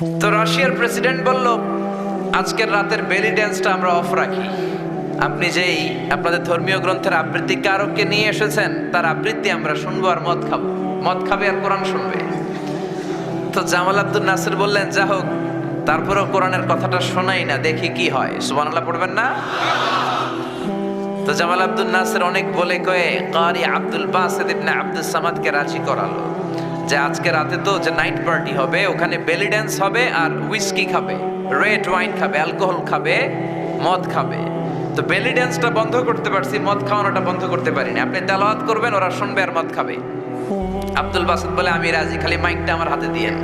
তো রাশিয়ার প্রেসিডেন্ট বলল, আজকের রাতের বেলি ড্যান্সটা আমরা অফ রাখি। আপনি যেই আপনাদের ধর্মীয় গ্রন্থের আবৃত্তি কারককে নিয়ে এসেছেন, তার আবৃত্তি আমরা শুনব আর মদ খাব। মদ খাবে আর কোরআন শুনবে। তো জামাল আব্দুল নাসির বললেন, যা হোক, তারপরেও কোরআনের কথাটা শোনাই না, দেখি কি হয়। সুবহানাল্লাহ পড়বেন না? তো জামাল আব্দুল নাসির অনেক বলে কয়ে, কারি আব্দুল বাসিদ ইবনে আব্দুল সামাদকে রাজি করালো। যে আজকে রাতে তো যে নাইট পার্টি হবে, ওখানে বেলি ড্যান্স হবে আর উইস্কি খাবে রেড ওয়াইন খাবে অ্যালকোহল খাবে, মদ খাবে। তো বেলি ড্যান্সটা বন্ধ করতে পারছি, মদ খাওয়ানোটা বন্ধ করতে পারিনি। আপনি তেলাওয়াত করবেন, ওরা শুনবে আর মদ খাবে। আব্দুল বাসিদ বলে, আমি রাজি, খালি মাইকটা আমার হাতে দিয়েন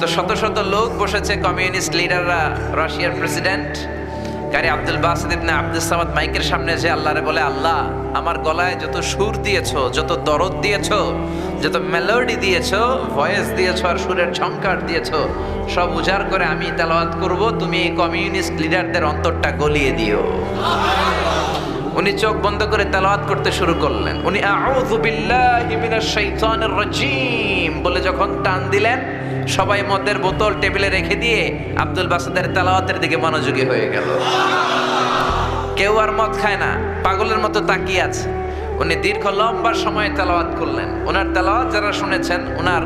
তো শত শত লোক বসেছে কমিউনিস্ট লিডাররা রাশিয়ার president Qari Abdul Basit ibn Abdul Samad মাইকের সামনে যে আল্লাহরে বলে, আল্লাহ, আমার গলায় যত সুর দিয়েছ, যত দরদ দিয়েছ যত মেলোডি দিয়েছ ভয়েস দিয়েছ আর সুরের ঝংকার দিয়েছ, সব উজাড় করে আমি তেলাওয়াত করব, তুমি কমিউনিস্ট লিডারদের অন্তরটা গলিয়ে দিও। উনি চোখ বন্ধ করে তেলাওয়াত করতে শুরু করলেন। উনি রাজিম বলে যখন টান দিলেন, সবাই মদের বোতল টেবিলে রেখে দিয়ে আব্দুল বাসাদের তেলাওয়াতের দিকে মনোযোগী হয়ে গেল। কেউ আর মদ খায় না, পাগলের মতো তাকিয়ে আছে। উনি দীর্ঘ লম্বা সময় তেলাওয়াত করলেন। ওনার তেলাওয়াত যারা শুনেছেন ওনার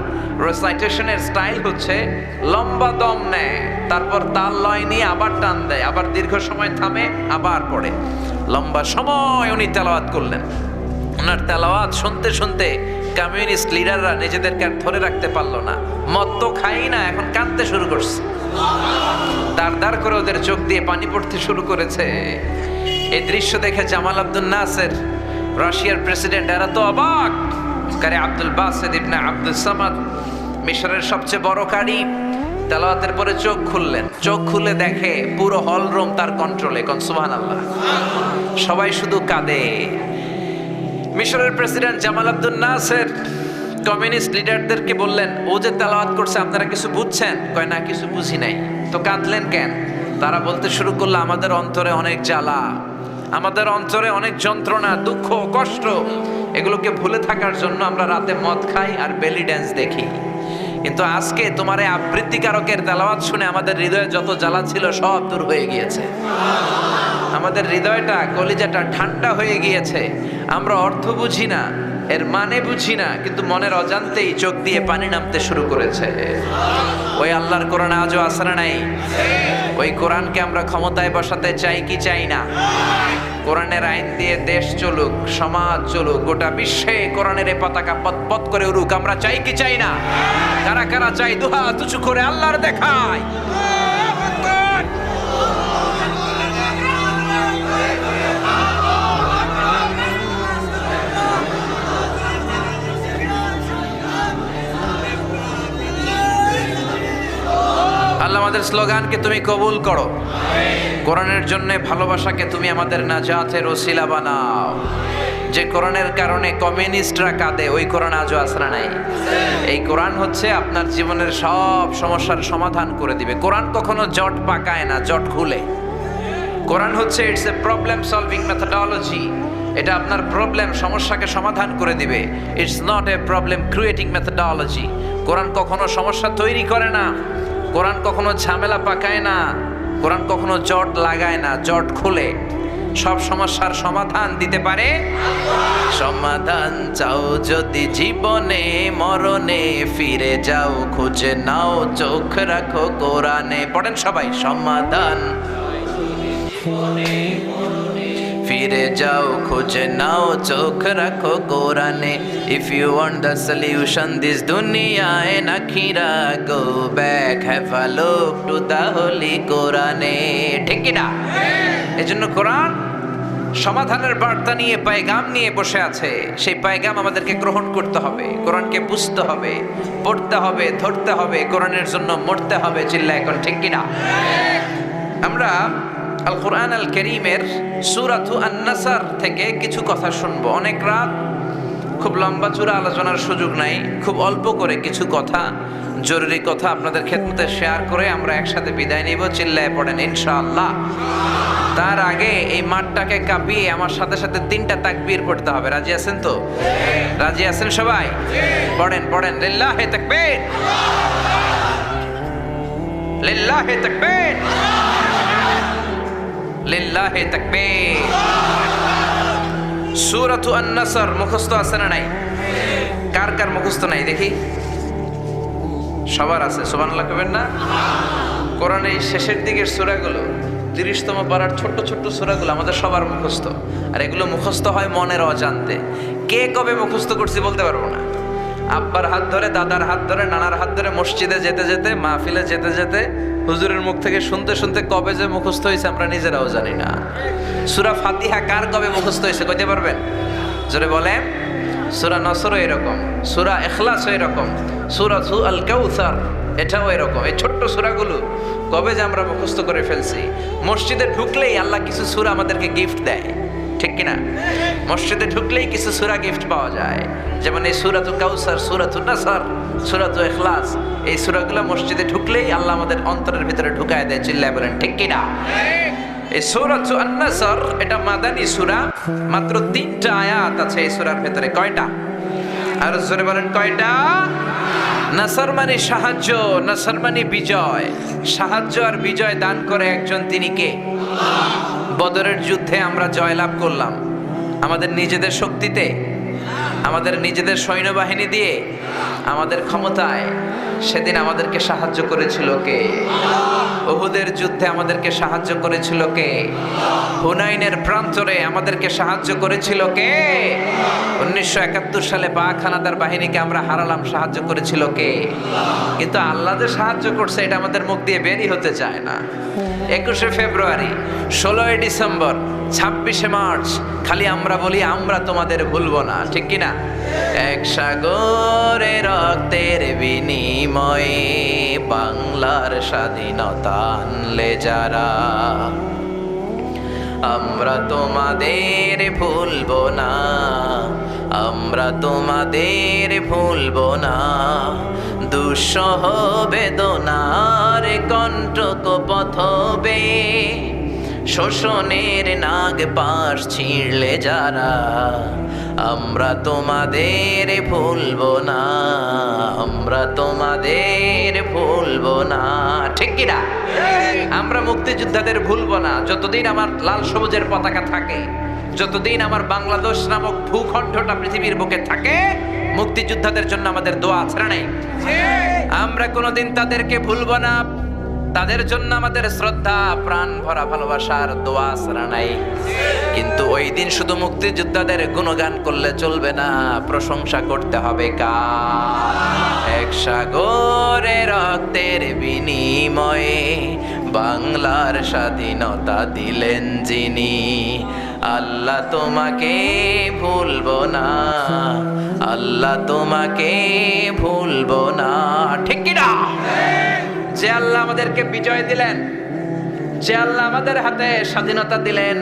রেসাইটেশনের স্টাইল হচ্ছে লম্বা দম নেয়, তারপর তাল লয় নিয়ে আবার টান দেয়, আবার দীর্ঘ সময় থামে, আবার পড়ে। লম্বা সময় উনি তেলাওয়াত করলেন। ওনার তেলাওয়াত শুনতে শুনতে কমিউনিস্ট লিডাররা নিজেদেরকে আর ধরে রাখতে পারল না। মদ তো খাই না, এখন কাঁদতে শুরু করছে। দাঁড় দাঁড় করে ওদের চোখ দিয়ে পানি পড়তে শুরু করেছে। এই দৃশ্য দেখে জামাল আব্দুল নাসের রাশিয়ার প্রেসিডেন্ট, এরা তো অবাক। কারে আব্দুল বাসেদ ইবনে আব্দুল সামাদ, মিশরের সবচেয়ে বড় কারি, তেলাওয়াতের পরে চোখ খুললেন। চোখ খুলে দেখে পুরো হল রুম তার কন্ট্রোলে কোন সুবহানাল্লাহ। সবাই শুধু কাঁদে। মিশরের president Jamal Abdul Nasser communist লিডারদেরকে বললেন, ও যে তেলাওয়াত করছে, আপনারা কিছু বুঝছেন? কয়, না, কিছু বুঝি নাই। তো কাঁদলেন কেন? তারা বলতে শুরু করল, আমাদের অন্তরে অনেক জ্বালা। আমাদের অন্তরে অনেক যন্ত্রণা, দুঃখ, কষ্ট, এগুলোকে ভুলে থাকার জন্য আমরা রাতে মদ খাই আর বেলি ড্যান্স দেখি। কিন্তু আজকে তোমার এই আবৃত্তিকারকের তেলাওয়াত শুনে আমাদের হৃদয়ে যত জ্বালা ছিল, সব দূর হয়ে গিয়েছে। আমাদের হৃদয়টা কলিজাটা ঠান্ডা হয়ে গিয়েছে। আমরা অর্থ বুঝি না। এর মানে বুঝি না, কিন্তু মনের অজান্তেই চোখ দিয়ে পানি নামতে শুরু করেছে। ওই আল্লাহর কোরআন আজও আসরে নাই? ওই কোরআনকে আমরা ক্ষমতায় বসাতে চাই কি চাই না? কোরআনের আইন দিয়ে দেশ চলুক, সমাজ চলুক, গোটা বিশ্বে কোরআনের পতাকা পথ করে উড়ুক, আমরা চাই কি চাই না? কারা কারা চাই দুহা তুচু করে আল্লাহর দেখায়? আমাদের স্লোগানকে তুমি কবুল করো। কোরআনের জন্য ভালোবাসাকে তুমি আমাদের নাজাতের ওসিলা বানাও। যে কোরআনের কারণে কমিউনিস্টরা কাঁদে, ওই কোরআন আজও আসরা নাই এই কোরআন হচ্ছে আপনার জীবনের সব সমস্যার সমাধান করে দিবে। কোরআন কখনো জট পাকায় না, জট খুলে। কোরআন হচ্ছে it's a problem solving methodology এটা আপনার প্রবলেম সমস্যাকে সমাধান করে দিবে। It's not a problem creating methodology Quran কখনো সমস্যা তৈরি করে না। কোরআন কখনো ঝামেলা পাকায় না, কোরআন কখনো জট লাগায় না, জট খুলে। সব সমস্যার সমাধান দিতে পারে? সমাধান চাও যদি জীবনে, মরণে ফিরে যাও, খুঁজে নাও, চোখ রাখো কোরআনে। পড়েন সবাই, সমাধান। ফিরে যাও খুঁজে নাও চোখ রাখো কোরআনে if you want the solution this দুনিয়ায় নাখিরা go back have a look to the holy কোরআনে ঠিক কি না এজন্য কোরআন সমাধানের বার্তা নিয়ে, পায়গাম নিয়ে বসে আছে। সেই পায়গাম আমাদেরকে গ্রহণ করতে হবে। কোরআনকে বুঝতে হবে, পড়তে হবে, ধরতে হবে, কোরআনের জন্য মরতে হবে চিল্লা এখন, ঠিক কিনা আমরা আল কোরআন আল করিমের সুরাতু আন্নাসার থেকে কিছু কথা শুনব। অনেক রাত, খুব লম্বা চূড়া আলোচনার সুযোগ নাই, খুব অল্প করে কিছু কথা, জরুরি কথা আপনাদের ক্ষেত্রে শেয়ার করে আমরা একসাথে বিদায় নিব, চিল্লায় পড়েন, ইনশাআল্লাহ। তার আগে এই মাঠটাকে কাঁপিয়ে আমার সাথে সাথে তিনটা তাকবীর পড়তে হবে। রাজি আছেন তো? রাজি আছেন সবাই? পড়েন পড়েন। লিল্লাহে তাকবীর! লিল্লাহে তাকবীর! লিল্লাহে তাকবীর। সূরাতু আন-নাসর, মুখস্থ আছে না নাই? কার কার মুখস্থ নাই? দেখি। সবার আছে, সুবহানাল্লাহ কবেন না। কোরআনের এই শেষের দিকের সূরাগুলো, তিরিশতম পাড়ার ছোট্ট ছোট্ট সূরাগুলো আমাদের সবার মুখস্থ। আর এগুলো মুখস্থ হয় মনের অজান্তে। কে কবে মুখস্থ করছি বলতে পারব না। আব্বার হাত ধরে, দাদার হাত ধরে, নানার হাত ধরে মসজিদে যেতে যেতে, মাহফিলে যেতে যেতে হুজুরের মুখ থেকে শুনতে শুনতে কবে যে মুখস্থ হয়েছে আমরা নিজেরাও জানি না। সুরা ফাতিহা কার কবে মুখস্থ হয়েছে কইতে পারবেন? জোরে বলেন। সুরা নসরও এরকম, সুরা এখলাসও এরকম সুরা সু আল কাউসার, এটাও এরকম। এই ছোট্ট সুরাগুলো কবে যে আমরা মুখস্থ করে ফেলছি? মসজিদে ঢুকলেই আল্লাহ কিছু সুরা আমাদেরকে গিফট দেয়। ঠিক কিনা? মসজিদে ঢুকলেই কিছু সুরা গিফট পাওয়া যায়। যেমন এই সুরাতু কাউসার, সুরাতু নাসার, সুরাতু এখলাস এই সুরাগুলো মসজিদে ঢুকলেই আল্লাহ আমাদের অন্তরের ভিতরে ঢুকায় দেয়, চিল্লায় বলেন, ঠিক কিনা? এই সূরাতু আন-নাসর, এটা মাদানী সূরা, মাত্র তিনটা আয়াত আছে এই সূরার ভেতরে। কয়টা? আর জোরে বলেন, কয়টা? নাসর মানে সাহায্য, নাসর মানে বিজয়। সাহায্য আর বিজয় দান করে একজন, তিনি কে? বদরের যুদ্ধে আমরা জয়লাভ করলাম। আমাদের নিজেদের শক্তিতে আমাদের নিজেদের সৈন্যবাহিনী দিয়ে আমাদের ক্ষমতায় সেদিন আমাদেরকে সাহায্য করেছিল কে? ওহুদের যুদ্ধে আমাদেরকে সাহায্য করেছিল কে? হুনাইনের প্রান্তরে আমাদেরকে সাহায্য করেছিল কে? উনিশশো একাত্তর সালে পাক হানাদার বাহিনীকে আমরা হারালাম, সাহায্য করেছিল কে? কিন্তু আল্লাহ যে সাহায্য করছে, এটা আমাদের মুখ দিয়ে বেরই হতে চায় না। একুশে ফেব্রুয়ারি, ষোলোই ডিসেম্বর, ছাব্বিশে মার্চ, খালি আমরা বলি, আমরা তোমাদের ভুলবো না, ঠিক কিনা? এক সাগরে রক্তের বিনিময়ে বাংলার স্বাধীনতা আনলে যারা, আমরা তোমাদের ভুলবো না, আমরা তোমাদের ভুলবো না। দুঃসহ বেদনার কণ্টক পথবে, শোষণের নাগ পাশ ছিঁড়লে যারা আমরা তোমাদের ভুলবো না আমরা তোমাদের ভুলবো না। ঠিক কিনা আমরা মুক্তিযোদ্ধাদের ভুলবো না। যতদিন আমার লাল সবুজের পতাকা থাকে যতদিন আমার বাংলাদেশ নামক ভূখণ্ডটা পৃথিবীর বুকে থাকে মুক্তিযোদ্ধাদের জন্য আমাদের দোয়া ছাড়া নেই? আমরা কোনোদিন তাদেরকে ভুলবো না। তাদের জন্য আমাদের শ্রদ্ধা, প্রাণ ভরা ভালোবাসার দোয়া ছাড়া নাই। কিন্তু ওই দিন শুধু মুক্তিযোদ্ধাদের গুণগান করলে চলবে না, প্রশংসা করতে হবে কা এক সাগরে রক্তের বিনিময়ে বাংলার স্বাধীনতা দিলেন যিনি। আল্লাহ তোমাকে ভুলবো না, আল্লাহ তোমাকে ভুলবো না। ঠিক কিনা? যে আল্লাহ আমাদেরকে বিজয় দিলেন, যে আল্লাহ আমাদের হাতে স্বাধীনতা দিলেন,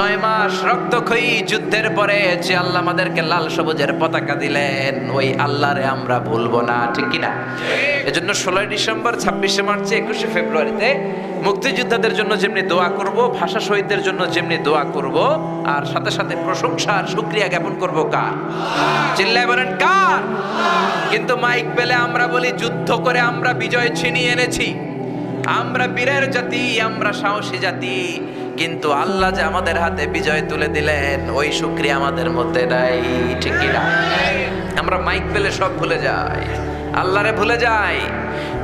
নয় মাস রক্তক্ষয়ী যুদ্ধের পরে যে আল্লাহ আমাদেরকে লাল সবুজের পতাকা দিলেন, ওই আল্লাহরে আমরা ভুলবো না, ঠিক কিনা? এজন্য ষোলোই ডিসেম্বর, ছাব্বিশে মার্চ, একুশে ফেব্রুয়ারিতে মুক্তিযোদ্ধাদের জন্য যেমনি দোয়া করব, ভাষা শহীদদের জন্য যেমনি দোয়া করব, আর সাথে সাথে প্রশংসা আর শুক্রিয়া জ্ঞাপন করব কার? চিল্লায় বলেন কার? কিন্তু মাইক পেলে আমরা বলি যুদ্ধ করে আমরা বিজয় ছিনিয়ে এনেছি। আমরা বীরের জাতি, আমরা সাহসী জাতি। কিন্তু আল্লাহ যে আমাদের হাতে বিজয় তুলে দিলেন, ওই শুক্রিয়া আমাদের মধ্যে নাই, ঠিক না? আমরা মাইক পেলে সব ভুলে যাই। আল্লাহরে ভুলে যাই।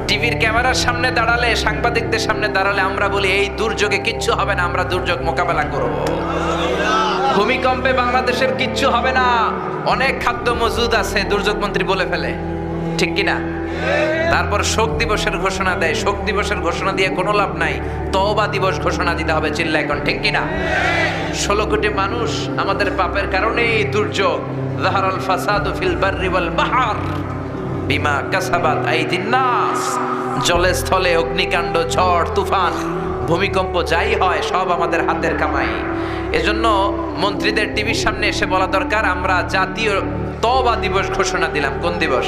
টিভির ক্যামেরার সামনে দাঁড়ালে, সাংবাদিকদের সামনে দাঁড়ালে আমরা বলি, এই দুর্যোগে কিচ্ছু হবে না, আমরা দুর্যোগ মোকাবেলা করব। ভূমিকম্পে বাংলাদেশের কিচ্ছু হবে না। অনেক খাদ্য মজুদ আছে দুর্যোগ মন্ত্রী বলে ফেলে। ঠিক কিনা তারপর শোক দিবসের ঘোষণা দেয়। শোক দিবসের ঘোষণা দিয়ে কোনো লাভ নাই। তওবা দিবস ঘোষণা দিতে হবে চিল্লা এখন, ঠিক কিনা? ষোলো কোটি মানুষ আমাদের পাপের কারণেই দুর্যোগ। জাহারাল ফাসাদু ফিল বাররি বাহার। বিমা কাসাবাত আইদিন নাস। জলে স্থলে অগ্নিকাণ্ড, ঝড়, তুফান, ভূমিকম্প যাই হয়, সব আমাদের হাতের কামাই। এজন্য মন্ত্রীদের টিভির সামনে এসে বলা দরকার, আমরা জাতীয় তবা দিবস ঘোষণা দিলাম। কোন দিবস?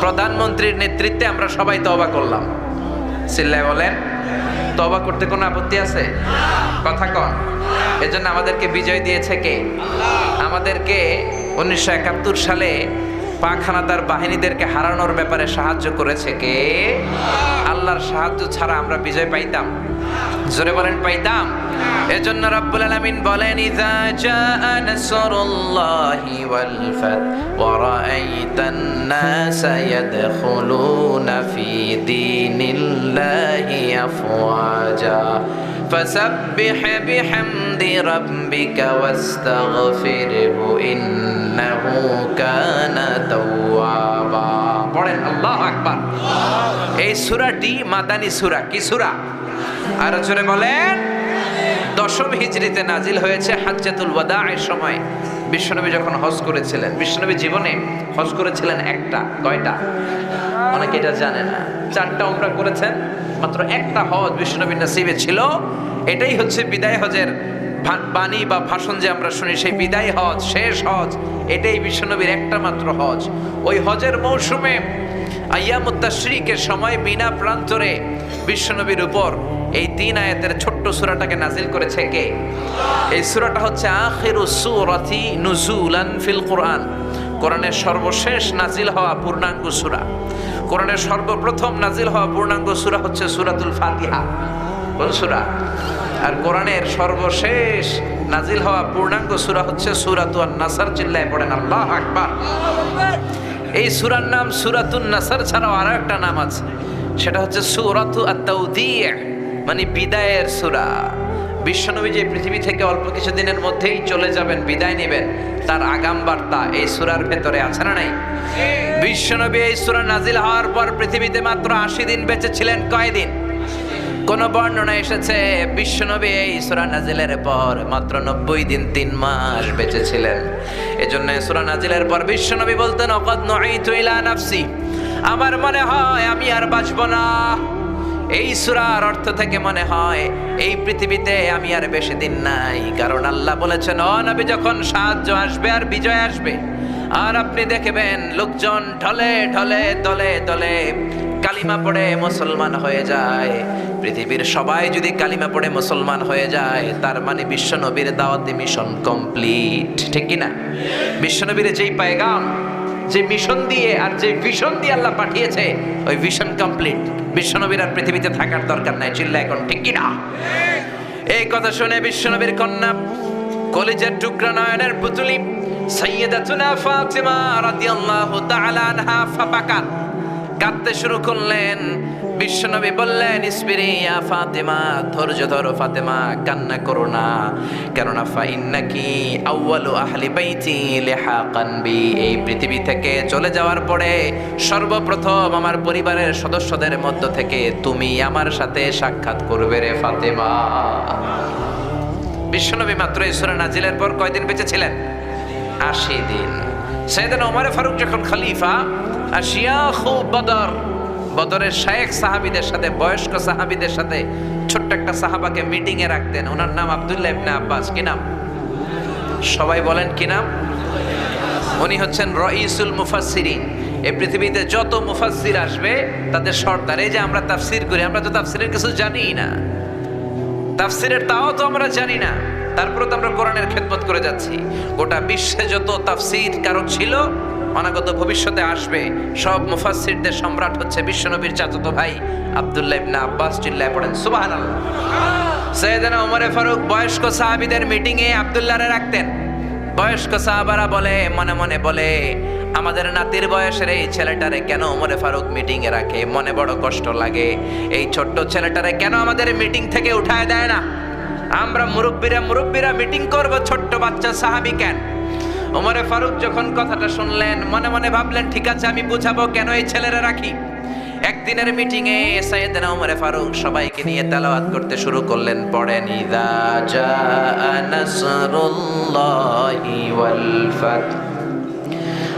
প্রধানমন্ত্রীর নেতৃত্বে আমরা সবাই তবা করলাম। চিল্লায় বলেন তবা করতে কোনো আপত্তি আছে? কথা কন। এজন্য আমাদেরকে বিজয় দিয়েছে কে? আমাদেরকে উনিশশো একাত্তর সালে পাখানাদার বাহিনীদেরকে হারানোর ব্যাপারে সাহায্য করেছে কে? আল্লাহর সাহায্য ছাড়া আমরা বিজয় পাইতাম। জোরে বলেন পাইতাম এজন্য রব্বুল আলামিন বলেন ইযা জাআ নাসরুল্লাহি ওয়াল ফাত ওয়া রাআইতান নাসা ইয়াদখুলুনা ফি দীনিল্লাহি আফওয়াজা فسبح بحمد ربك واستغفره إنه كان توابا পড়েন আল্লাহ আকবার এই সূরাটি মাদানী সূরা কি সূরা আর জোরে বলেন। দশম হিজরিতে নাজিল হয়েছে হাজ্জাতুল ওয়াদায়ের সময়। বিশ্বনবী যখন হজ করেছিলেন, বিশ্বনবী জীবনে হজ করেছিলেন একটা, কয়টা? অনেকে এটা জানে না। চারটা উমরা করেছেন, মাত্র একটা হজ বিশ্বনবীর নসিবে ছিল। এটাই হচ্ছে বিদায় হজের বাণী বা ভাষণ যে আমরা শুনি, সেই বিদায় হজ, শেষ হজ, এটাই বিশ্বনবীর একটা মাত্র হজ। ওই হজের মৌসুমে আয়ামুত্তাশরিকের সময় বিনা প্রান্তরে বিশ্বনবীর উপর এই তিন আয়াতের ছোট্ট সূরাটাকে নাজিল করেছে কে? এই সূরাটা হচ্ছে আখিরু সূরাতি নুজুলান ফিল কোরআন। কোরআনের সর্বশেষ নাজিল হওয়া পূর্ণাঙ্গ সূরা। কোরআনের সর্বপ্রথম নাজিল হওয়া পূর্ণাঙ্গ সূরা হচ্ছে সুরাতুল ফাতিহা। কোন সুরা? আর কোরআনের সর্বশেষ নাজিল হওয়া পূর্ণাঙ্গ সূরা হচ্ছে সূরাতুন নাসার চিল্লায় পড়েন, আল্লাহ আকবার। এই সূরার নাম সূরাতুন নাসার ছাড়াও আরও একটা নাম আছে। সেটা হচ্ছে সূরাতু আত-তাওদিয়া মানে বিদায়ের সূরা। বিশ্বনবী যে পৃথিবী থেকে অল্প কিছু দিনের মধ্যেই চলে যাবেন, বিদায় নেবেন, তার আগাম বার্তা এই সূরার ভেতরে আছে না নাই? বিশ্বনবী এই সূরা নাজিল হওয়ার পর পৃথিবীতে মাত্র আশি দিন বেঁচে ছিলেন কয়দিন? কোন বর্ণনা এসেছে, বিশ্বনবী এই সূরা নাজিলের পর মাত্র নব্বই দিন তিন মাস বেঁচে ছিলেন। এজন্য এই সূরা নাজিলের পর বিশ্বনবী বলতেন অকদ নাফসি। আমার মনে হয় আমি আর বাঁচব না। এই সুরার অর্থ থেকে মনে হয়, এই পৃথিবীতে আমি আর বেশি দিন নাই। কারণ আল্লাহ বলেছেন, ও নবী, যখন সাহায্য আসবে আর বিজয় আসবে, আর আপনি দেখবেন লোকজন ঢলে ঢলে দলে দলে কালিমা পড়ে মুসলমান হয়ে যায়। পৃথিবীর সবাই যদি কালিমা পড়ে মুসলমান হয়ে যায়, তার মানে বিশ্ব নবীর দাওয়াতি মিশন কমপ্লিট। ঠিক কি না বিশ্ব নবীর যেই পায়গাম যে মিশন দিয়ে আর যে ভিশন দিয়ে আল্লাহ পাঠিয়েছে, ওই ভিশন কমপ্লিট বিশ্বনবীর আর পৃথিবীতে থাকার দরকার নাই চিল্লা এখন, ঠিক কিনা? এই কথা শুনে বিশ্বনবীর কন্যা কলেজের টুকরা নয়নের পুতুলি সৈয়দাতুনা ফাতিমা রাদিয়াল্লাহু তাআলা আনহা ফাবাকাত কাঁদতে শুরু করলেন। বিশ্বনবী বললেন ইসবিরিয়া ফাতেমা, ধৈর্য ধরো ফাতেমা, কান্না করো না। কেননা ফাইন্নাকি আউয়ালু আহলি বাইতি লেহা কানবি এই পৃথিবী থেকে চলে যাওয়ার পরে সর্বপ্রথম আমার পরিবারের সদস্যদের মধ্য থেকে তুমি আমার সাথে সাক্ষাৎ করবে রে ফাতেমা। বিশ্বনবী মাত্র সূরা নাজিলের পর কয়দিন বেঁচে ছিলেন? আশি দিন। সেদিন ওমরে ফারুক যখন খলিফা, আর শিয়াখু বদর। বদরের শায়েখ সাহাবিদের সাথে, বয়স্ক সাহাবিদের সাথে ছোট্ট একটা সাহাবাকে মিটিং এ রাখতেন। ওনার নাম আব্দুল্লাহ ইবনে আব্বাস। কি নাম? সবাই বলেন কি নাম? উনি হচ্ছেন রইসুল মুফাসসিরিন। এই পৃথিবীতে যত মুফাসসির আসবে, তাদের সর্দার। এই যে আমরা তাফসির করি, আমরা তো তাফসিরের কিছু জানিই না। তাফসিরের তাও তো আমরা জানি না। তারপরে তো আমরা কোরআনের খেদমত করে যাচ্ছি। গোটা বিশ্বে যত তাফসির কারও ছিল, অনাগত ভবিষ্যতে আসবে। সব মুফাসসিরদের সম্রাট হচ্ছে বিশ্বনবীর চাচাতো ভাই আব্দুল্লাহ ইবনে আব্বাস চিল্লায় পড়েন। সুবহানাল্লাহ। সৈয়দনা ওমরে ফারুক বয়স্ক সাহাবীদের মিটিং এ আব্দুল্লাহরে রাখতেন। বয়স্ক সাহাবারা বলে, মনে মনে বলে, আমাদের নাতির বয়সের এই ছেলেটারে কেন ওমরে ফারুক মিটিং এ রাখে? মনে বড় কষ্ট লাগে। এই ছোট্ট ছেলেটারে কেন আমাদের মিটিং থেকে উঠায় দেয় না? আমরা মুরব্বীরা মুরব্বীরা মিটিং করব ছোট্ট বাচ্চা সাহাবি কেন ওমরে ফারুক যখন কথাটা শুনলেন মনে মনে ভাবলেন ঠিক আছে আমি বুঝাবো কেন এই ছেলেরা রাখি একদিনের মিটিং এ সাইয়েদনা ওমরে ফারুক সবাইকে নিয়ে তেলাওয়াত করতে শুরু করলেন পড়েন ইদা জা নাসরুল্লাহি ওয়াল ফাত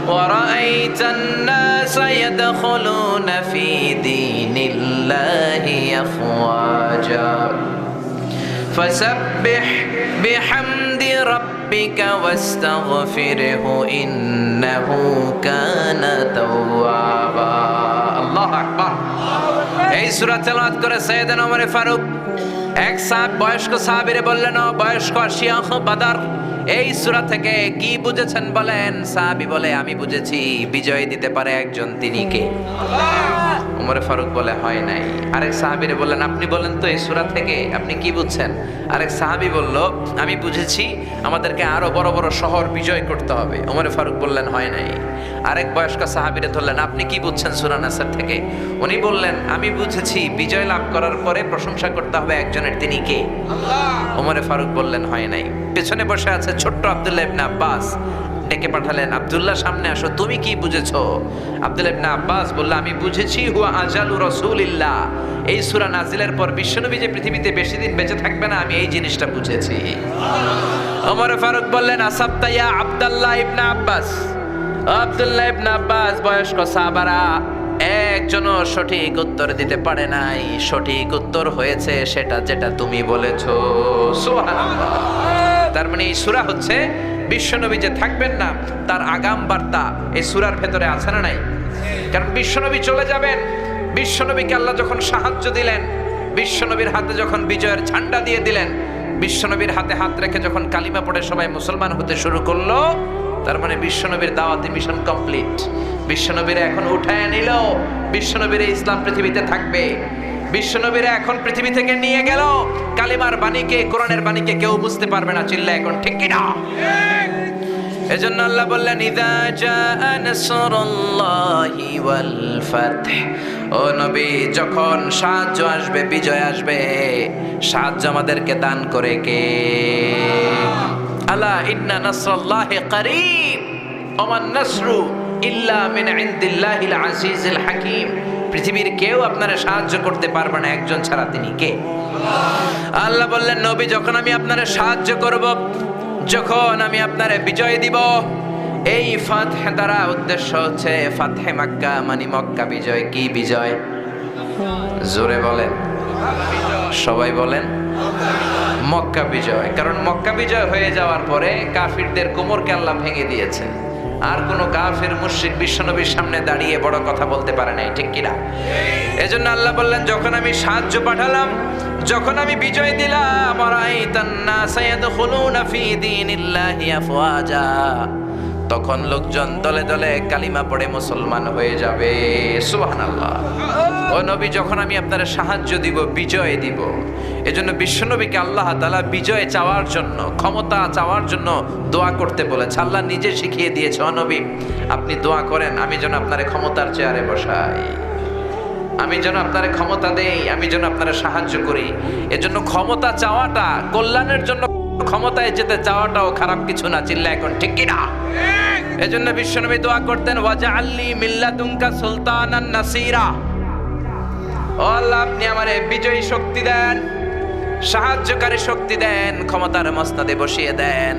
ورأيت الناس يدخلون في دين الله أفواجا فسبح بحمد ربك واستغفره إنه كان توابا الله أكبر এই সূরা তেলাওয়াত করে সৈয়দনা ওমর ফারুক এক সাহাব বয়স্ক সাহাবীরে বললেন ও বয়স্ক শিয়াখ বাদার এই সূরা থেকে কি বুঝেছেন বলেন? সাহাবী বলে আমি বুঝেছি বিজয় দিতে পারে একজন তিনি কে? উমরে ফারুক বলে হয় নাই। আরেক সাহাবীরে বললেন আপনি বলেন তো এই সূরা থেকে আপনি কি বুঝছেন? আরেক সাহাবী বলল আমি বুঝেছি আমাদেরকে আরও বড় বড় শহর বিজয় করতে হবে। উমরে ফারুক বললেন হয় নাই। আরেক বয়স্ক সাহাবীরে ধরলেন আপনি কি বুঝছেন সূরা নাসার থেকে? উনি বললেন আমি বুঝেছি বিজয় লাভ করার পরে প্রশংসা করতে হবে একজনের তিনি কে? উমরে ফারুক বললেন হয় নাই। পেছনে বসে আছে ছোট্ট আব্দুল্লাহ ইবনে আব্বাস। ডেকে পাঠালেন, আব্দুল্লাহ, সামনে আসো, তুমি কি বুঝেছ? আব্দুল্লাহ ইবনে আব্বাস বলল, আমি বুঝেছি, হুয়া আজালু রাসূলিল্লাহ। এই সূরা নাজিলের পর বিশ্বনবী যে পৃথিবীতে বেশি দিন বেঁচে থাকবে না, আমি এই জিনিসটা বুঝেছি। ওমর ফারুক বললেন, আসাবতা ইয়া আব্দুল্লাহ ইবনে আব্বাস? আব্দুল্লাহ ইবনে আব্বাস বয়স্ক সাহাবারা একজনও সঠিক উত্তর দিতে পারে নাই। সঠিক উত্তর হয়েছে সেটা যেটা তুমি বলেছ। সুবহানাল্লাহ। তার মানে এই সূরা হচ্ছে বিশ্বনবী যে থাকবেন না, তার আগাম বার্তা এই সূরার ভেতরে আছে না নাই? কারণ বিশ্বনবী চলে যাবেন বিশ্বনবীকে আল্লাহ যখন সাহায্য দিলেন বিশ্বনবীর হাতে যখন বিজয়ের ঝান্ডা দিয়ে দিলেন বিশ্বনবীর হাতে হাত রেখে যখন কালিমা পড়ে সবাই মুসলমান হতে শুরু করল, তার মানে বিশ্বনবীর দাওয়াতি মিশন কমপ্লিট। বিশ্বনবীরা এখন উঠায় নিল বিশ্বনবীর ইসলাম পৃথিবীতে থাকবে। বিশ্বনবীরা এখন পৃথিবী থেকে নিয়ে গেল। কালিমার বাণীকে, কোরআনের বাণীকে কেউ বুঝতে পারবে না চিল্লা এখন, ঠিক কিনা এজন্য আল্লাহ বললেন, ইদা জাআ নাসরুল্লাহি ওয়াল ফাতহ। ও নবী, যখন সাহায্য আসবে, বিজয় আসবে, সাহায্য আমাদেরকে দান করে কে? আলা ইন্না নাসরাল্লাহি করিব ওমান নাসরু ইল্লা মিন ইনদিল্লাহিল আজিজিল হাকিম। পৃথিবীর কেউ আপনারা সাহায্য করতে পারবে না, একজন ছাড়া তিনি কে? আল্লাহ বললেন, নবী, যখন আমি আপনারা সাহায্য করব, যখন আমি আপনারে বিজয় দিব, এই ফাতহে দ্বারা উদ্দেশ্য হচ্ছে, ফাতহে মাক্কা মানে মক্কা বিজয়। কি বিজয়? জোরে বলেন। সবাই বলেন, মক্কা বিজয়। কারণ মক্কা বিজয় হয়ে যাওয়ার পরে কাফিরদের কোমরকে আল্লাহ ভেঙে দিয়েছে আর কোনো কাফের মুশরিক বিশ্বনবীর সামনে দাঁড়িয়ে বড় কথা বলতে পারে নাই, ঠিক কিনা? এজন্য আল্লাহ বললেন, যখন আমি সাহায্য পাঠালাম, যখন আমি বিজয় দিলাম রাআইতান নাসা ইয়াদখুলুনা ফি দীনিল্লাহি আফওয়াজা। তখন লোকজন দলে দলে কালিমা পড়ে মুসলমান হয়ে যাবে। সুবহানাল্লাহ। ও নবী, যখন আমি আপনার সাহায্য দিব, বিজয় দিব, এজন্য বিশ্বনবীকে আল্লাহ তাআলা বিজয় চাওয়ার জন্য, ক্ষমতা চাওয়ার জন্য দোয়া করতে বলেছে। আল্লাহ নিজে শিখিয়ে দিয়েছে অনবী আপনি দোয়া করেন, আমি যেন আপনার ক্ষমতার চেয়ারে বসাই। আমি যেন আপনার ক্ষমতা দেই, আমি যেন আপনারা সাহায্য করি। এজন্য ক্ষমতা চাওয়াটা কল্যাণের জন্য ক্ষমতায় যেতে চাওয়াটাও খারাপ কিছু না চিল্লা এখন ঠিক কিনা? এজন্য বিশ্বনবী দোয়া করতেন ওয়াজা আল্লি মিল্লাতুঙ্কা সুলতানান নাসিরা। ও আল্লাহ, আপনি আমারে বিজয়ী শক্তি দেন, সাহায্যকারী শক্তি দেন, ক্ষমতার মসনাদে বসিয়ে দেন।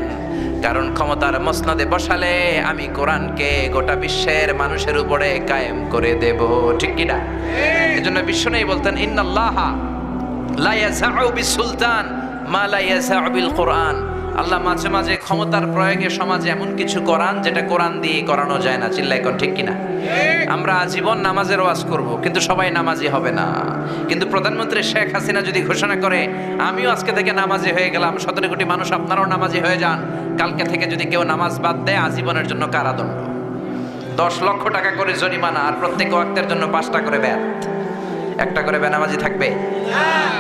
কারণ ক্ষমতার মসনাদে বসালে আমি কোরআনকে গোটা বিশ্বের মানুষের উপরে কায়েম করে দেব, ঠিক কিনা? এজন্য বিশ্ব নেই বলতেন, ইন্নাল্লাহা লা ইয়াসাউ বিসুলতান। কোরআন। আল্লাহ মাঝে মাঝে ক্ষমতার প্রয়োগে সমাজে এমন কিছু করান যেটা কোরআন দিয়ে করানো যায় না। চিল্লাই কোন ঠিক কিনা? আমরা আজীবন নামাজের ওয়াজ করব, কিন্তু সবাই নামাজি হবে না। কিন্তু প্রধানমন্ত্রী শেখ হাসিনা যদি ঘোষণা করে, আমিও আজকে থেকে নামাজি হয়ে গেলাম, সতেরো কোটি মানুষ আপনারাও নামাজি হয়ে যান, কালকে থেকে যদি কেউ নামাজ বাদ দেয়, আজীবনের জন্য কারাদণ্ড। দশ লক্ষ টাকা করে জরিমানা আর প্রত্যেক ওয়াক্তের জন্য পাঁচটা করে ব্যাট একটা করে বেনামাজি থাকবে।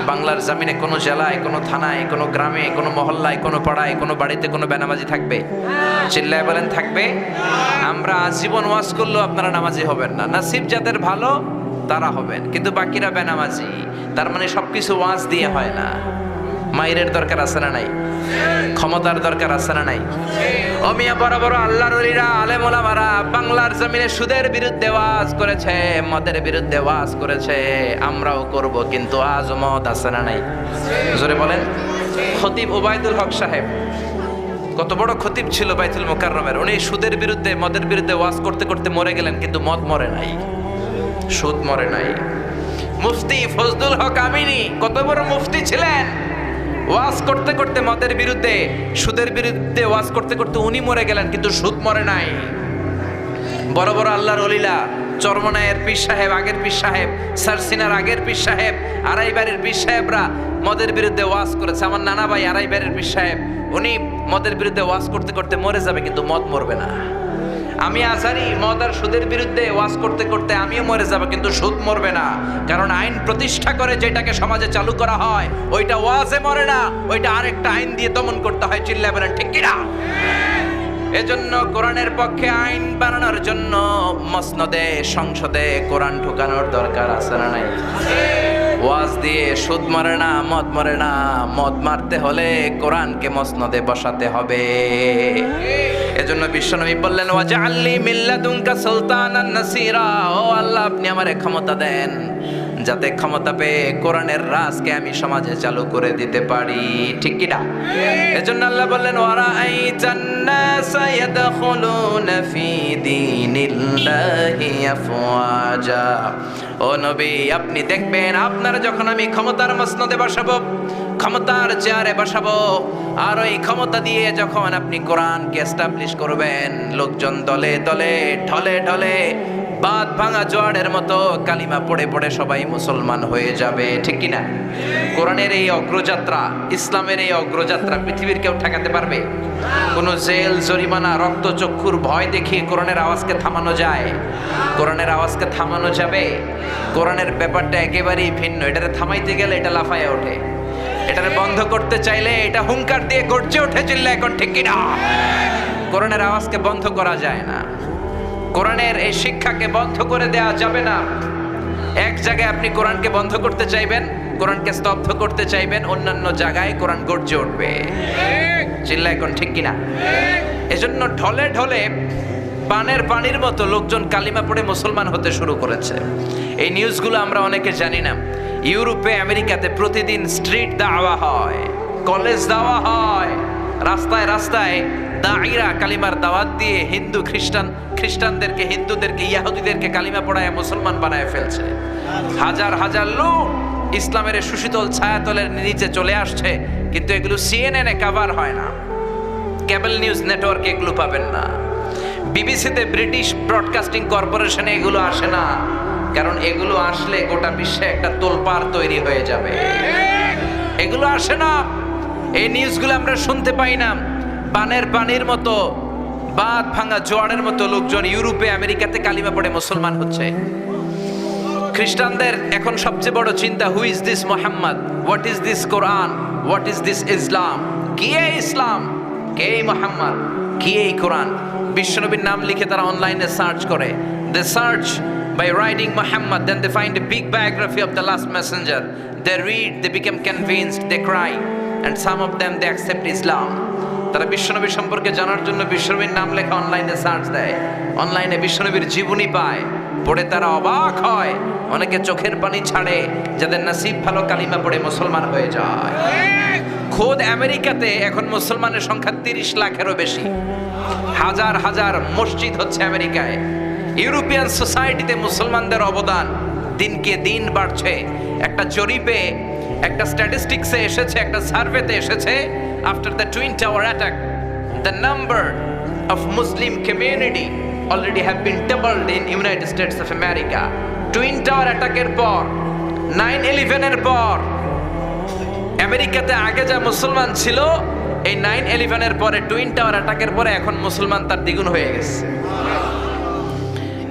বাংলার জামিনে কোনো জেলায়, কোনো থানায়, কোনো গ্রামে, কোনো মহল্লায়, কোনো পাড়ায়, কোনো বাড়িতে কোনো বেনামাজি থাকবে। চিল্লায় বলেন থাকবে। আমরা আজীবন ওয়াজ করলেও আপনারা নামাজি হবেন না। নাসিব যাদের ভালো, তারা হবেন। কিন্তু বাকিরা বেনামাজি। তার মানে সবকিছু ওয়াজ দিয়ে হয় না। মায়ের দরকার আছে না নাই? ক্ষমতার দরকার আছে না নাই? অমিয়া বড় বড় আল্লাহর ওলিরা, আলেম ওলামারা, বাংলার জমিনে সুদের বিরুদ্ধে ওয়াজ করেছে, মদের বিরুদ্ধে ওয়াজ করেছে, আমরাও করব, কিন্তু আজ মদ আছে না নাই? জোরে বলেন। খতিব ওবায়দুল হক সাহেব, কত বড় খতিব ছিল বাইতুল মোকাররমের। উনি সুদের বিরুদ্ধে, মদের বিরুদ্ধে ওয়াজ করতে করতে মরে গেলেন, কিন্তু মদ মরে নাই। সুদ মরে নাই। মুফতি ফজলুল হক আমিনী, কত বড় মুফতি ছিলেন? ওয়াজ করতে করতে মদের বিরুদ্ধে, সুদের বিরুদ্ধে ওয়াজ করতে করতে উনি মরে গেলেন, কিন্তু সুদ মরে নাই। বড় বড় আল্লাহর অলিলা চরমনায়ের পীর সাহেব, আগের পীর সাহেব সারসিনার আগের পীর সাহেব, আড়াই বাড়ির পীর সাহেবরা মদের বিরুদ্ধে ওয়াজ করেছে। আমার নানা ভাই আড়াই বাড়ির পীর সাহেব, উনি মদের বিরুদ্ধে ওয়াজ করতে করতে মরে যাবে, কিন্তু মদ মরবে না। আমি আসারি মদ আর সুদের বিরুদ্ধে ওয়াজ করতে করতে আমিও মরে যাব, কিন্তু সুদ মরবে না। কারণ আইন প্রতিষ্ঠা করে যেটাকে সমাজে চালু করা হয়, ওইটা ওয়াজে মরে না, ওইটা আরেকটা আইন দিয়ে দমন করতে হয় চিল্লা বলেন, ঠিক কিনা? এজন্য কোরআনের পক্ষে আইন বানানোর জন্য মসনদে, সংসদে কোরআন ঢুকানোর দরকার আছে না নাই? ওয়াজ দিয়ে সুদ মরে না, মদ মরে না, মদ মারতে হলে কোরআনকে মসনদে বসাতে হবে। এজন্য বিশ্বনবী বললেন ওয়াজা আল্লি মিল্লাদুনকা সুলতানান নাসিরা। ও আল্লাহ, আপনি আমারে ক্ষমতা দেন। যাতে ক্ষমতা পেয়ে কোরআনের রাজকে আমি সমাজে চালু করে দিতে পারি। ঠিক কি না? এজন্য আল্লাহ বললেন ওয়ারা আই জান্নাসা ইয়াদখুলুনা ফি দীনিল্লাহি আফওয়াজা। ও নবী, আপনি দেখবেন আপনারা যখন আমি ক্ষমতার মসনদে বসাবো, ক্ষমতার চেয়ারে বসাবো, আর ওই ক্ষমতা দিয়ে যখন আপনি কোরআনকে এস্টাবলিশ করবেন, লোকজন দলে দলে, ঢলে ঢলে বাদ ভাঙা জোয়ারের মতো কালিমা পড়ে পড়ে সবাই মুসলমান হয়ে যাবে, ঠিক কিনা কোরআনের এই অগ্রযাত্রা, ইসলামের এই অগ্রযাত্রা পৃথিবীর কেউ ঠেকাতে পারবে? কোনো জেল, জরিমানা রক্তচক্ষুর ভয় দেখিয়ে কোরআনের আওয়াজকে থামানো যায়? কোরআনের আওয়াজকে থামানো যাবে? কোরআনের ব্যাপারটা একেবারেই ভিন্ন। এটারে থামাইতে গেলে এটা লাফায় ওঠে। এটারে বন্ধ করতে চাইলে এটা হুঙ্কার দিয়ে গর্জে ওঠে চিল্লা এখন ঠিক কিনা কোরআনের আওয়াজকে বন্ধ করা যায় না। কোরআনের এই শিক্ষাকে বন্ধ করে দেওয়া যাবে না। এক জায়গায় আপনি কোরআনকে বন্ধ করতে চাইবেন, কোরআনকে স্তব্ধ করতে চাইবেন, অন্যান্য জায়গায় কোরআন গর্জে উঠবে। চিল্লা এখন ঠিক কিনা? এজন্য ঢলে ঢলে পানের পানির মতো লোকজন কালিমা পড়ে মুসলমান হতে শুরু করেছে। এই নিউজগুলো আমরা অনেকে জানি না। ইউরোপে, আমেরিকাতে প্রতিদিন স্ট্রিট দাওয়া হয়, কলেজ দেওয়া হয়, রাস্তায় রাস্তায় দাইরা কালিমার দাওয়াত দিয়ে হিন্দু খ্রিস্টান, খ্রিস্টানদেরকে, হিন্দুদেরকে, ইয়াহুদিদেরকে কালিমা পড়ায় মুসলমান বানায় ফেলছে। হাজার হাজার লোক ইসলামের সুশীতল ছায়াতলের নিচে চলে আসছে, কিন্তু এগুলো সিএনএনে কাভার হয় না। কেবল নিউজ নেটওয়ার্কে এগুলো পাবেন না। বিবিসিতে ব্রিটিশ ব্রডকাস্টিং কর্পোরেশনে এগুলো আসে না, কারণ এগুলো আসলে গোটা বিশ্বে একটা তোলপাড় তৈরি হয়ে যাবে। এগুলো আসে না। এই নিউজগুলো আমরা শুনতে পাই না। পানের পানির মতো বাদ ভাঙা জোয়ারের মতো লোকজন ইউরোপে আমেরিকাতে কালিমা পড়ে মুসলমান হচ্ছে। খ্রিস্টানদের এখন সবচেয়ে বড় চিন্তা who is this Muhammad what is this Quran what is this Islam কি ইসলাম? কে মোহাম্মদ? কি এই কোরআন? বিশ্বনবীর নাম লিখে তারা অনলাইনে সার্চ করে। They search by writing Muhammad, then they find a big biography of the last messenger. They read, they become convinced, they cry, and some of them they accept. তারা বিশ্বনবী সম্পর্কে জানার জন্য বিশ্বনবীর নাম লেখা অনলাইনে সার্চ দেয়। অনলাইনে বিশ্বনবীর জীবনী পায়। পড়ে তারা অবাক হয়। অনেকে চোখের পানি ছাড়ে, যাদের নাসিব ভালো কালিমা পড়ে মুসলমান হয়ে যায়। খোদ আমেরিকাতে এখন মুসলমানের সংখ্যা তিরিশ লাখেরও বেশি। হাজার হাজার মসজিদ হচ্ছে আমেরিকায়। ইউরোপিয়ান সোসাইটিতে মুসলমানদের অবদান দিনকে দিন বাড়ছে। একটা জরিপে, একটা স্ট্যাটিস্টিক্সে এসেছে, একটা সার্ভেতে এসেছে after the twin tower attack the number of Muslim community already have been doubled in United States of America twin tower অ্যাটাকের পর নাইন ইলেভেনের পর আমেরিকাতে আগে যা মুসলমান ছিল, এই নাইন ইলেভেনের পরে টুইন টাওয়ার অ্যাটাকের পরে এখন মুসলমান তার দ্বিগুণ হয়ে গেছে।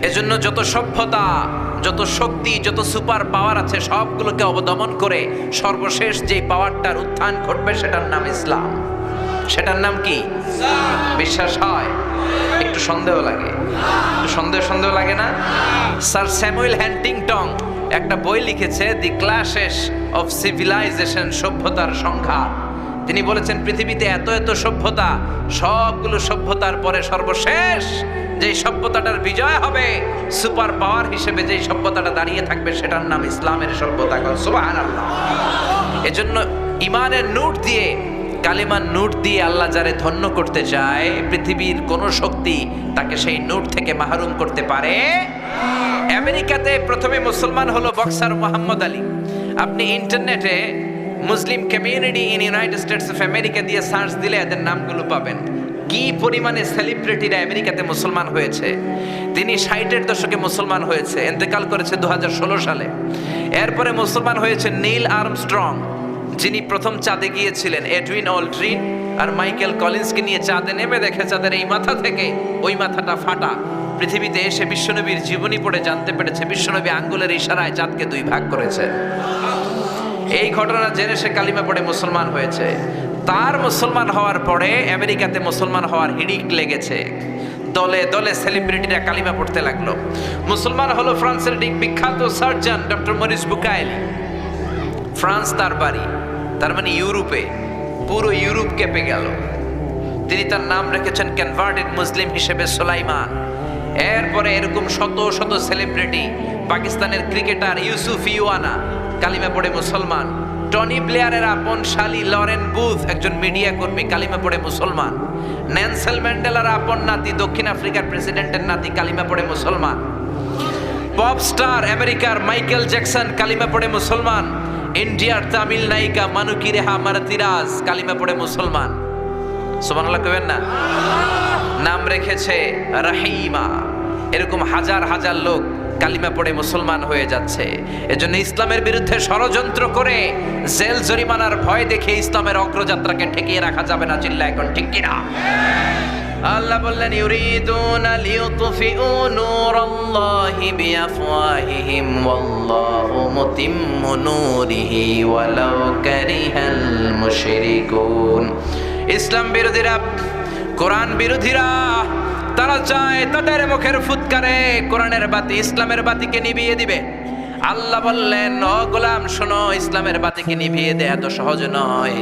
এজন্য যত সভ্যতা যত শক্তি, যত সুপার পাওয়ার আছে, সবগুলোকে অবদমন করে সর্বশেষ যে পাওয়ারটার উত্থান ঘটবে সেটার নাম ইসলাম। সেটার নাম কি? বিশ্বাস হয়? একটু সন্দেহ লাগে। একটু সন্দেহ সন্দেহ লাগে না? স্যার স্যামুয়েল হ্যান্টিংটং একটা বই লিখেছে, দি ক্লাসেস অফ সিভিলাইজেশন, সভ্যতার সংখ্যা। তিনি বলেছেন, পৃথিবীতে এত এত সভ্যতা, সবগুলো সভ্যতার পরে সর্বশেষ যেই সভ্যতাটার বিজয় হবে, সুপার পাওয়ার হিসেবে যেই সভ্যতাটা দাঁড়িয়ে থাকবে, সেটার নাম ইসলামের সভ্যতা আল্লাহ এজন্য ইমানের নোট দিয়ে, কালিমার নোট দিয়ে আল্লাহ যারে ধন্য করতে চায়, পৃথিবীর কোন শক্তি তাকে সেই নোট থেকে মাহরুম করতে পারে। আমেরিকাতে প্রথমে মুসলমান হলো বক্সার মোহাম্মদ আলী। আপনি ইন্টারনেটে Muslim community in United States of America দিয়ে সার্চ দিলে এদের নামগুলো পাবেন। কি পরিমাণে সেলিব্রিটিরা আমেরিকাতে মুসলমান হয়েছে? তিনি ষাটের দশকে মুসলমান হয়েছে এতেকাল করেছে দু সালে। এরপরে মুসলমান হয়েছে নীল আর্মস্ট্রং, যিনি প্রথম চাঁদে গিয়েছিলেন এডউইন অলট্রিন আর মাইকেল কলিন্সকে নিয়ে চাঁদে নেমে দেখে চাঁদের এই মাথা থেকে ওই মাথাটা ফাটা। পৃথিবীতে এসে বিশ্বনবীর জীবনী পড়ে জানতে পেরেছে, বিশ্বনবী আঙ্গুলের ইশারায় চাঁদকে দুই ভাগ করেছে। এই ঘটনা জেনে সে কালিমা পড়ে মুসলমান হয়েছে। তার মুসলমান হওয়ার পরে আমেরিকাতে মুসলমান হওয়ার হিড়িক লেগেছে। দলে দলে সেলিব্রিটিরা কালিমা পড়তে লাগল। মুসলমান হলো ফ্রান্সের বিখ্যাত surgeon doctor Maurice Bucaille. France তার বাড়ি, তার মানে ইউরোপে, পুরো ইউরোপ কেঁপে গেল। তিনি তার নাম রেখেছেন কনভার্টেড মুসলিম হিসেবে সোলাইমান। এরপরে এরকম শত শত সেলিব্রিটি, পাকিস্তানের ক্রিকেটার ইউসুফ ইউয়ানা কালিমা পড়ে মুসলমান। টনি প্লেয়ারের আপন শালী লরেন বুথ, একজন মিডিয়া কর্মী, কালিমা পড়ে মুসলমান। ন্যানসেল ম্যান্ডেলার আপন নাতি, দক্ষিণ আফ্রিকার প্রেসিডেন্টের নাতি, কালিমা পড়ে মুসলমান। পপ স্টার আমেরিকার মাইকেল জ্যাকসন, কালিমা পড়ে মুসলমান। ইন্ডিয়ার তামিল নায়িকা মানুকি রেহা মারাতিরাজ কালিমা পড়ে মুসলমান। সুবহানাল্লাহ কইবেন না? নাম রেখেছে রাহিমা। এরকম হাজার হাজার লোক কালিমা পড়ে মুসলমান হয়ে যাচ্ছে। এজন্য ইসলামের বিরুদ্ধে ষড়যন্ত্র করে জেল জরিমানার ভয় দেখে ইসলামের অগ্রযাত্রাকে ঠেকিয়ে রাখা যাবে না চিল্লা এখন, ঠিক কিনা? আল্লাহ বললেন, ইউরিদুনা লিউতফিউ নূরাল্লাহি বিআফওয়াহিহিম, ওয়াল্লাহু মুতিম্মু নূরিহি, ওয়ালাউ কারিহাল মুশরিকুন। ইসলাম বিরোধীরা, কোরআন বিরোধীরা তারা চায় তাদের মুখের ফুৎকারে কোরআনের বাতি ইসলামের বাতিকে নিভিয়ে দিবে। আল্লাহ বললেন, ও গোলাম, শোনো, ইসলামের বাতিকে নিভিয়ে দেয়া এত সহজ নয়।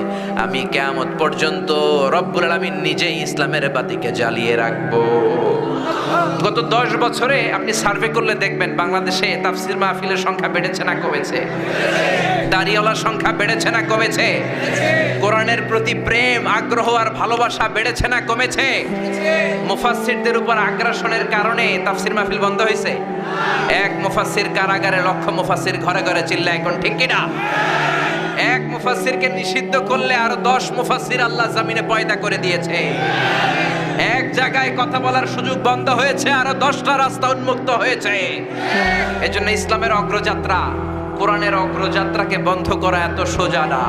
আমি কেমন পর্যন্ত রব্বুল আলমিন নিজেই ইসলামের বাতিকে জ্বালিয়ে রাখব। গত দশ বছরে আপনি সার্ভে করলে দেখবেন বাংলাদেশে তাফসির মাহফিলের সংখ্যা বেড়েছে না কমেছে। দাড়িওয়ালার সংখ্যা বেড়েছে না কমেছে। কোরআনের প্রতি প্রেম, আগ্রহ আর ভালোবাসা বেড়েছে না কমেছে। মুফাসসিরদের উপর আগ্রাসনের কারণে তাফসির মাহফিল বন্ধ হয়েছে। এক মুফাসসির কারাগারে লক্ষ মুফাসসির ঘরে ঘরে চিল্লা এখন ঠিক কিনা? এক মুফাসসিরকে নিষিদ্ধ করলে আরও দশ মুফাসসির আল্লাহ জামিনে পয়দা করে দিয়েছে। এক জায়গায় কথা বলার সুযোগ বন্ধ হয়েছে, আরও দশটা রাস্তা উন্মুক্ত হয়েছে। এজন্য ইসলামের অগ্রযাত্রা, কোরআনের অগ্রযাত্রাকে বন্ধ করা এত সোজা না।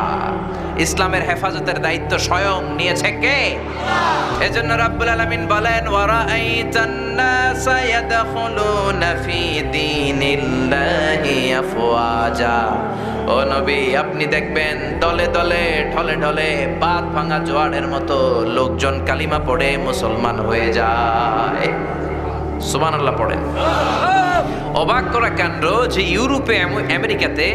ইসলামের হেফাজতের দায়িত্ব স্বয়ং নিয়েছে কে? এজন্য রাব্বুল আলামিন বলেন, ওয়ারাআইতান নাসা ইয়াদখুলুনা ফি দীনিল্লাহি আফওয়াজা। ও নবী, আপনি দেখবেন দলে দলে, ঢলে ঢলে বাদ ভাঙা জোয়ারের মতো লোকজন কালিমা পড়ে মুসলমান হয়ে যায়। সুবহানাল্লাহ পড়েন। অবাক করা কাণ্ড যে ইউরোপে, আমেরিকাতে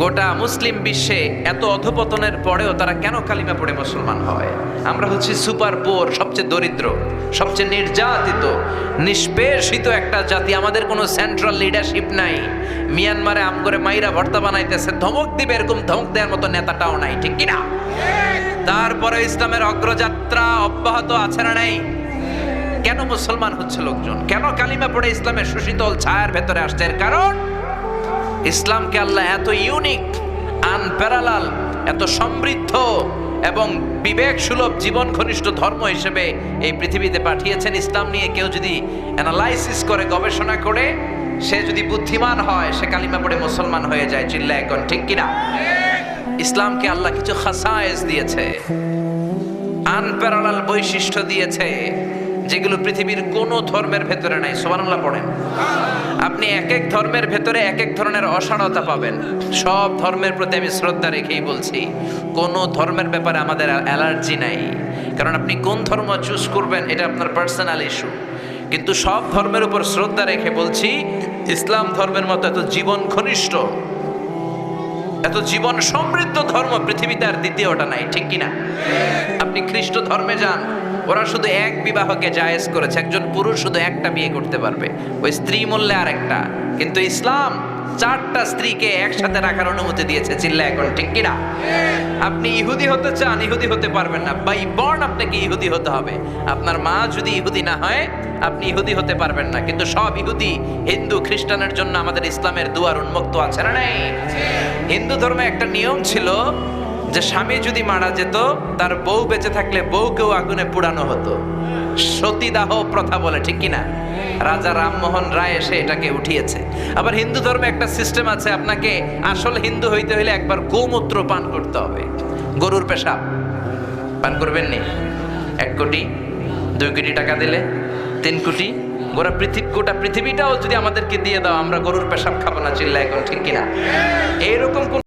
গোটা মুসলিম বিশ্বে এত অধপতনের পরেও তারা কেন কালিমা পড়ে মুসলমান হয়? আমরা হচ্ছি সুপার পোর সবচেয়ে দরিদ্র, সবচেয়ে নির্যাতিত, নিষ্পেষিত একটা জাতি। আমাদের কোনো সেন্ট্রাল লিডারশিপ নাই। মিয়ানমারে আম করে মাইরা ভর্তা বানাইতেছে। ধমক দিবে এরকম ধমক দেওয়ার মতো নেতাটাও নাই, ঠিক কিনা? তারপরে ইসলামের অগ্রযাত্রা অব্যাহত আছে না নাই? কেন মুসলমান হচ্ছে লোকজন? কেন কালিমা পড়ে ইসলামের সুশীতল ছায়ার ভেতরে আসছে? কারণ ইসলামকে আল্লাহ এত ইউনিক আনপ্যারালাল এত সমৃদ্ধ এবং বিবেক সুলভ জীবন ঘনিষ্ঠ ধর্ম হিসেবে এই পৃথিবীতে পাঠিয়েছেন। ইসলাম নিয়ে কেউ যদি অ্যানালাইসিস করে, গবেষণা করে, সে যদি বুদ্ধিমান হয়, সে কালিমা পড়ে মুসলমান হয়ে যায়, চিল্লা এখন, ঠিক কিনা? ইসলামকে আল্লাহ কিছু খাসায়েস দিয়েছে আনপ্যারালাল বৈশিষ্ট্য দিয়েছে। যেগুলো পৃথিবীর কোনো ধর্মের ভেতরে নাই। সোমানুল্লাহ পড়েন। আপনি এক এক ধর্মের ভেতরে এক এক ধরনের অসারতা পাবেন। সব ধর্মের প্রতি আমি শ্রদ্ধা রেখেই বলছি, কোনো ধর্মের ব্যাপারে আমাদের অ্যালার্জি নাই। কারণ আপনি কোন ধর্ম চুজ করবেন, এটা আপনার পার্সোনাল ইস্যু কিন্তু সব ধর্মের উপর শ্রদ্ধা রেখে বলছি, ইসলাম ধর্মের মতো এত জীবন ঘনিষ্ঠ এত জীবন সমৃদ্ধ ধর্ম পৃথিবীতে আর দ্বিতীয়টা নাই, ঠিক কিনা? আপনি খ্রিস্ট ধর্মে যান, ওরা শুধু এক বিবাহকে জায়েজ করেছে, একজন পুরুষ শুধু একটা বিয়ে করতে পারবে, ওই স্ত্রী মূল্যে আর একটা কিন্তু ইসলাম চারটা স্ত্রীকে একসাথে রাখার অনুমতি দিয়েছে, চিল্লা এখন, ঠিক কিনা? আপনি ইহুদি হতে চান, ইহুদি হতে পারবেন না, বাই বর্ণ আপনাকে ইহুদি হতে হবে। আপনার মা যদি ইহুদি না হয় আপনি ইহুদি হতে পারবেন না, কিন্তু সব ইহুদি হিন্দু খ্রিস্টানের জন্য আমাদের ইসলামের দুয়ার উন্মুক্ত আছে না নাই? হিন্দু ধর্মে একটা নিয়ম ছিল যে স্বামী যদি মারা যেত, তার বউ বেঁচে থাকলে বউকেও আগুনে পুড়ানো হতো। সতীদাহ প্রথা বলে, ঠিক কিনা? রাজা রামমোহন রায় এসে এটাকে উঠিয়েছে। আবার হিন্দু ধর্মে একটা সিস্টেম আছে, আপনাকে আসল হিন্দু হইতে হলে একবার গোমূত্র পান করতে হবে। গরুর পেশাব। পান করবেন নি এক কোটি, দুই কোটি টাকা দিলে? তিন কোটি। গোটা পৃথিবী গোটা পৃথিবীটাও যদি আমাদেরকে দিয়ে দাও, আমরা গরুর পেশাব খাব না চিল্লা এখন ঠিক কিনা? এইরকম কোন